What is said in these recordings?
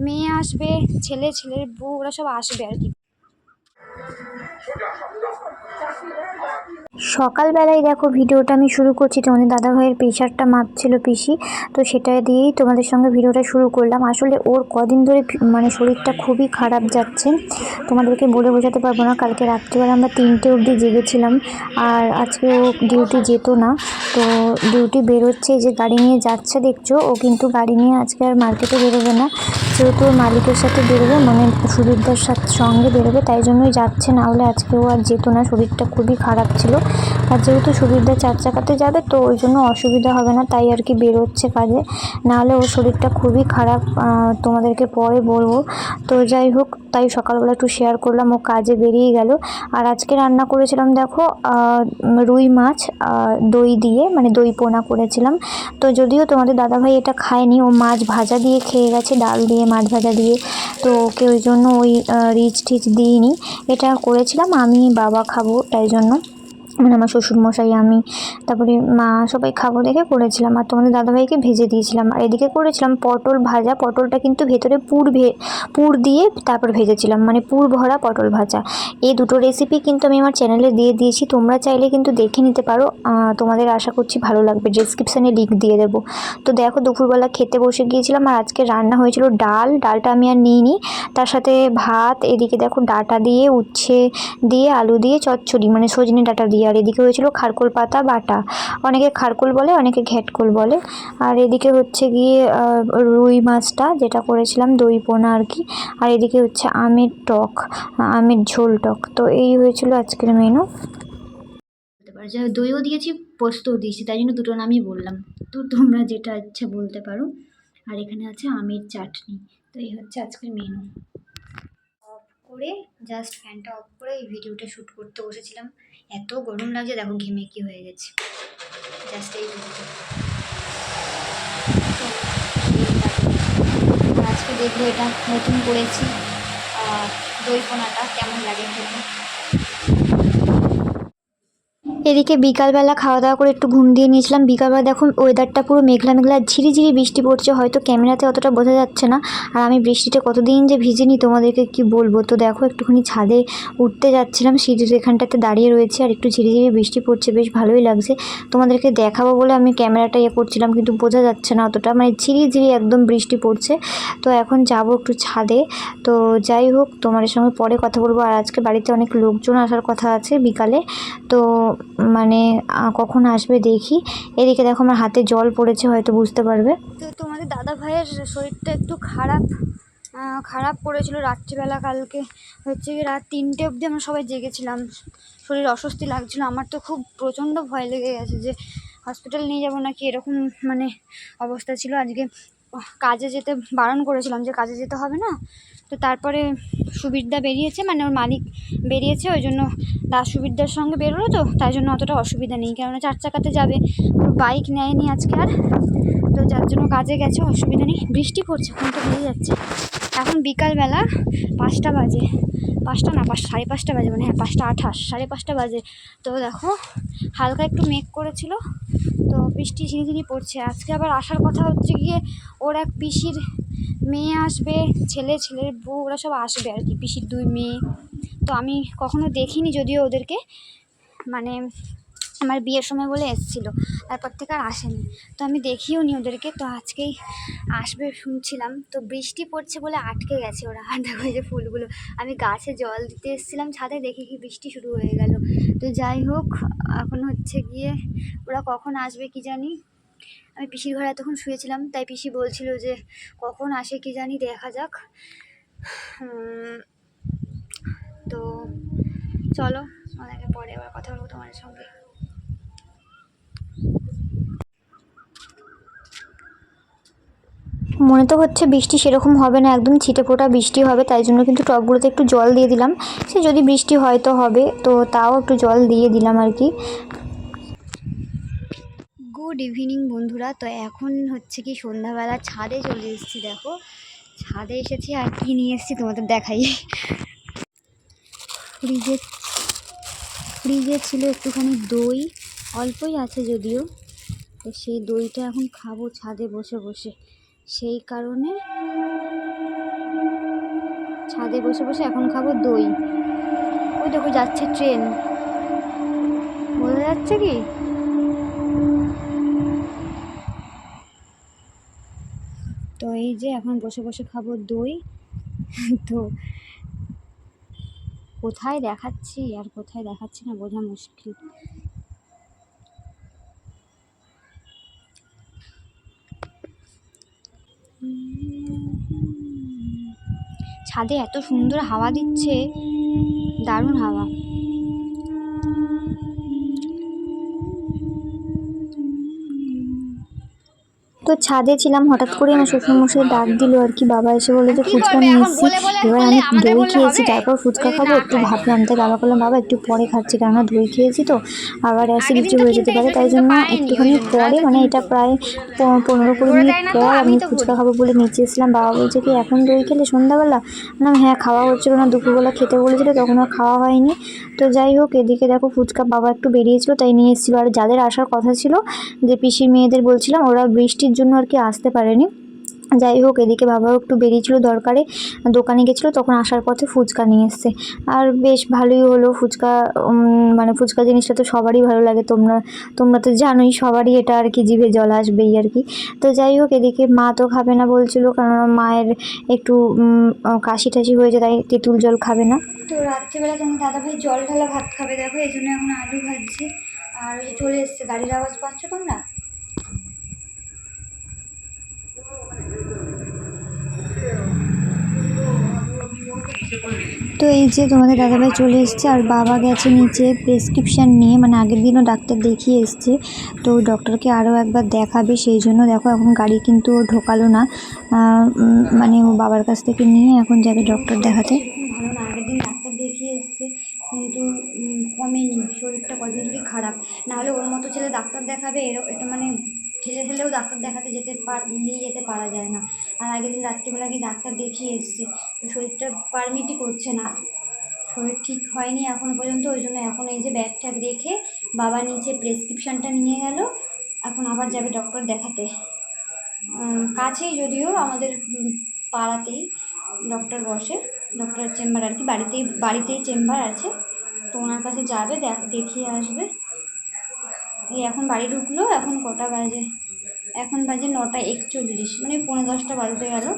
মেয়ে আসবে ছেলে ছেলের বউ ওরা সব আসবে আর কি। সকালবেলায় দেখো ভিডিওটা আমি শুরু করছি, তোমাদের দাদাভাইয়ের প্রেশারটা মাপছিল পিসি, তো সেটা দিয়েই তোমাদের সঙ্গে ভিডিওটা শুরু করলাম। আসলে ওর কদিন ধরে মানে শরীরটা খুবই খারাপ যাচ্ছে, তোমাদেরকে বলে বোঝাতে পারব না। কালকে রাত্রিবেলা আমরা তিনটে অবধি জেগেছিলাম, আর আজকে ও ডিউটি যেত না, তো ডিউটি বেরোচ্ছে যে গাড়ি নিয়ে যাচ্ছে দেখছ, ও কিন্তু গাড়ি নিয়ে আজকে আর মার্কেটে বেরোবে না। যেহেতু মালিকের সাথে বেরোবে মানে সুদীপদার সাথে সঙ্গে বেরোবে, তাই জন্যই যাচ্ছে, না হলে আজকে ও আর যেত না, শরীরটা খুবই খারাপ ছিল। আর যেহেতু সুবিধা চার চাকাতে যাবে, তো ওই জন্য অসুবিধা হবে না, তাই আর কি বেরোচ্ছে কাজে। নাহলে ওর শরীরটা খুবই খারাপ তোমাদেরকে পরে বলব। তো যাই হোক, তাই সকালবেলা একটু শেয়ার করলাম, ও কাজে বেরিয়ে গেল। আর আজকে রান্না করেছিলাম, দেখো রুই মাছ দই দিয়ে মানে দই পোনা করেছিলাম। তো যদিও তোমাদের দাদাভাই এটা খায়নি, ও মাছ ভাজা দিয়ে খেয়ে গেছে, ডাল দিয়ে, মাছ ভাজা দিয়ে। তো ওকে ওই জন্য ওই রিচ টিচ দিইনি। এটা করেছিলাম, আমি বাবা খাব, তাই জন্য। মানে আমার শ্বশুরমশাই, আমি, তারপরে মা সবাই খাব দেখে করেছিলাম। আর তোমাদের দাদাভাইকে ভেজে দিয়েছিলাম। আর এদিকে করেছিলাম পটল ভাজা। পটলটা কিন্তু ভেতরে পুর ভে, পুর দিয়ে তারপর ভেজেছিলাম। মানে পুর ভরা পটল ভাজা। এই দুটো রেসিপি কিন্তু আমি আমার চ্যানেলে দিয়ে দিয়েছি। তোমরা চাইলে কিন্তু দেখে নিতে পারো। তোমাদের আশা করছি ভালো লাগবে। ডিসক্রিপশানে লিঙ্ক দিয়ে দেবো। তো দেখো, দুপুরবেলা খেতে বসে গিয়েছিলাম। আর আজকে রান্না হয়েছিল ডাল। ডালটা আমি আর নিইনি। তার সাথে ভাত, এদিকে দেখো ডাটা দিয়ে, উচ্ছে দিয়ে, আলু দিয়ে, চচ্চড়ি মানে সজনে ডাটা দিয়ে আর এদিকে হয়েছিল খারকোল পাতা বাটা। অনেকে খারকোল বলে, অনেকে ঘ্যাটকোল বলে। আর এদিকে হচ্ছে গিয়ে রুই মাছটা যেটা করেছিলাম, দই পোনা আর কি। আর এদিকে হচ্ছে আমের টক, আমের ঝোল টক। তো এই হয়েছিল আজকের মেনু দইও দিয়েছি, পোস্তও দিয়েছি, তাই জন্য দুটো নামই বললাম। তো তোমরা যেটা ইচ্ছা বলতে পারো। আর এখানে আছে আমের চাটনি। তো এই হচ্ছে আজকের মেনু করে জাস্ট ফ্যানটা অফ করে এই ভিডিওটা শ্যুট করতে বসেছিলাম। এত গরম লাগছে, দেখো ঘেমে কি হয়ে গেছে। জাস্ট এই আজকে দেখব এটা, নতুন করেছি। দই পোনাটা কেমন লাগে খেতে? এদিকে বিকালবেলা খাওয়া দাওয়া করে একটু ঘুম দিয়ে নিয়েছিলাম। বিকালবেলা দেখুন ওয়েদারটা পুরো মেঘলা মেঘলা, ঝিরিঝিরি বৃষ্টি পড়ছে। হয়তো ক্যামেরাতে অতটা বোঝা যাচ্ছে না। আর আমি বৃষ্টিতে কতদিন যে ভিজিনি তোমাদেরকে কি বলব? তো দেখো একটুখানি ছাদে উঠতে যাচ্ছিলাম। সিঁড়ির এখানটাতে দাঁড়িয়ে রয়েছে আর একটু ঝিরিঝিরি বৃষ্টি পড়ছে। বেশ ভালোই লাগছে। তোমাদেরকে দেখাবো বলে আমি ক্যামেরাটা ইয়ে করছিলাম, কিন্তু বোঝা যাচ্ছে না অতটা। মানে ঝিরিঝিরি একদম বৃষ্টি পড়ছে। তো এখন যাব একটু ছাদে। তো যাই হোক, তোমাদের সঙ্গে পরে কথা বলব। আর আজকে বাড়িতে অনেক লোকজন আসার কথা আছে বিকালে। তো মানে কখন আসবে দেখি। এদিকে দেখো আমার হাতে জল পড়েছে, হয়তো বুঝতে পারবে। তো তোমাদের দাদা ভাইয়ের শরীরটা একটু খারাপ খারাপ করেছিল রাত্রিবেলা কালকে। হচ্ছে কি রাত তিনটে অবধি আমরা সবাই জেগেছিলাম। শরীর অস্বস্তি লাগছিল। আমার তো খুব প্রচণ্ড ভয় লেগে গেছে যে হসপিটাল নিয়ে যাব নাকি এরকম মানে অবস্থা ছিল। আজকে কাজে যেতে বারণ করেছিলাম যে কাজে যেতে হবে না। তো তারপরে সুবিরদা বেরিয়েছে মানে ওর মালিক বেরিয়েছে, ওই জন্য দাস সুবিরদার সঙ্গে বেরোলো তো, তাই জন্য অতটা অসুবিধা নেই, কেননা চার চাকাতে যাবে ওর বাইক নেয়নি আজকে আর। তো যার জন্য কাজে গেছে, অসুবিধা নেই, বৃষ্টি পড়ছে এখন তো বেরিয়ে যাচ্ছে। এখন বিকালবেলা পাঁচটা বাজে, পাঁচটা না, পাঁচ, সাড়ে পাঁচটা বাজে মানে হ্যাঁ পাঁচটা আঠাশ, সাড়ে পাঁচটা বাজে। তো দেখো, হালকা একটু মেঘ করেছিল তো বৃষ্টি ঝিরিঝিরি পড়ছে। আজকে আবার আসার কথা হচ্ছে গিয়ে ওর এক পিসির মেয়ে আসবে, ছেলে, ছেলের বউ, ওরা সব আসবে আর কি, পিসির দুই মেয়ে। তো আমি কখনো দেখিনি যদিও ওদেরকে। মানে আমার বিয়ের সময় বলে এসেছিল, তারপর থেকে আর আসেনি। তো আমি দেখিও নি ওদেরকে, তো আজকেই আসবে শুনছিলাম। তো বৃষ্টি পড়ছে বলে আটকে গেছে ওরা আর দেখো যে ফুলগুলো। আমি গাছে জল দিতে এসেছিলাম, ছাদে দেখে কি বৃষ্টি শুরু হয়ে গেল। তো যাই হোক, এখন হচ্ছে গিয়ে ওরা কখন আসবে কি জানি? আমি পিসির ঘরে এতক্ষণ শুয়েছিলাম, তাই পিসি বলছিল যে কখন আসে কি জানি দেখা যাক। তো চলো, অনেকে পরে আবার কথা বলব তোমার সঙ্গে। মনে তো হচ্ছে বৃষ্টি সেরকম হবে না, একদম ছিটে ফোটা বৃষ্টি হবে, তাই জন্য কিন্তু টবগুলোতে একটু জল দিয়ে দিলাম। সে যদি বৃষ্টি হয় তো হবে, তো তাও একটু জল দিয়ে দিলাম আর কি। গুড ইভিনিং বন্ধুরা, তো এখন হচ্ছে কি সন্ধ্যাবেলা ছাদে চলে এসেছি, দেখো। ছাদে এসেছি আর কি নিয়ে এসেছি তোমাদের দেখাই। ফ্রিজে ফ্রিজে ছিল একটুখানি দই, অল্পই আছে যদিও। তো সেই দইটা এখন খাব ছাদে বসে বসে। সেই কারণে ছাদে বসে বসে এখন খাব দই। ওই দেখো যাচ্ছে ট্রেন। বোঝা যাচ্ছে কি? তো এই যে এখন বসে বসে খাব দই। তো কোথায় দেখাচ্ছি? আর কোথায় দেখাচ্ছি না বোঝা মুশকিল। ছাদে এত সুন্দর হাওয়া দিচ্ছে দারুণ হাওয়া। তো ছাদে ছিলাম হঠাৎ করে আমার শ্বশুরমশাই ডাক দিল আর কি বাবা এসে বলে যে ফুচকা নিয়ে এসেছি। এবার আমি দই খেয়েছি তারপর ফুচকা খাব একটু ভাবলাম তাই বাবা বললাম বাবা একটু পরে খাচ্ছি কেননা দই খেয়েছি তো। আবার অ্যাসিডিটি হয়ে যেতে পারে তাই জন্য একটুখানি পরে মানে এটা প্রায় পনেরো কুড়ি মিনিট পর আমি ফুচকা খাব বলে নিচে এসেছিলাম। বাবা বলছে কি এখন দই খেলে সন্ধ্যাবেলা? না হ্যাঁ খাওয়া হচ্ছিল না দুপুরবেলা খেতে বলেছিল তখন আর খাওয়া হয়নি। তো যাই হোক এদিকে দেখো ফুচকা বাবা একটু বেরিয়েছিল তাই নিয়ে এসেছিল। আর যাদের আসার কথা ছিল যে পিসির মেয়েদের বলছিলাম ওরা বৃষ্টির জন্য আর কি আসতে পারেনি। যাই হোক, এদিকে বাবাও একটু বেরিয়েছিল দরকারে, দোকানে গেছিল, তখন আসার পথে ফুচকা নিয়ে এসছে। আর বেশ ভালোই হলো, ফুচকা মানে ফুচকা জিনিসটা তো সবারই ভালো লাগে, তোমরা তোমরা তো জানোই, সবারই এটা আর কি জিভে জল আসবেই আর কি। তো যাই হোক, এদিকে মা তো খাবে না বলছিল, কারণ মায়ের একটু কাশি টাশি হয়েছে, তাই তেঁতুল জল খাবে না। তো রাত্রিবেলা তোমার দাদাভাই জল ঢালা ভাত খাবে, দেখো, এই জন্য এখন আলু ভাজছি। আর চলে এসছে, গাড়ির আওয়াজ পাচ্ছ তোমরা? তো এই যে তোমাদের দাদাভাই চলে এসছে আর বাবা গেছে নিচে প্রেসক্রিপশান নিয়ে মানে আগের দিনও ডাক্তার দেখিয়ে এসছে। তো ডক্টরকে আরও একবার দেখাবে, সেই জন্য দেখো এখন গাড়ি কিন্তু ঢোকালো না। মানে ও বাবার কাছ থেকে নিয়ে এখন যাবে ডক্টর দেখাতে। না আগের দিন ডাক্তার দেখিয়ে এসছে, কিন্তু কমেনি, শরীরটা কদিন ধরেই খারাপ। নাহলে ওর মতো ছেলে ডাক্তার দেখাবে, এর, এটা মানে ঠেলে ঠেলেও ডাক্তার দেখাতে যেতে পার, নিয়ে যেতে পারা যায় না। আর আগের দিন রাত্রিবেলা গিয়ে ডাক্তার দেখিয়ে এসছি। তো শরীরটা পারমিটই করছে না। শরীর ঠিক হয়নি এখনও পর্যন্ত, ওই জন্য এখন এই যে ব্যাগ ট্যাগ রেখে বাবা নিচে প্রেসক্রিপশানটা নিয়ে গেল, এখন আবার যাবে ডক্টর দেখাতে। কাছেই যদিও আমাদের পাড়াতেই ডক্টর বসে ডক্টরের চেম্বার আর কি, বাড়িতেই বাড়িতেই চেম্বার আছে। তো ওনার কাছে যাবে, দেখ- দেখিয়ে আসবে। এই এখন বাড়ি ঢুকলো, এখন কটা বাজে? এখন বাজে নটা একচল্লিশ মানে পৌনে দশটা বাজতে গেল।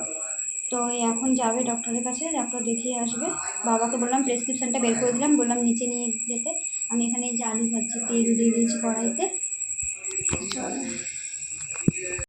তো এখন যাবে ডক্টরের কাছে ডক্টর দেখিয়ে আসবে। বাবাকে বললাম প্রেসক্রিপশানটা বের করে দিলাম, বললাম নিচে নিয়ে যেতে। আমি এখানে এই যে আলু ভাজছি, তেল দিয়ে দিয়েছি কড়াইতে। চলো।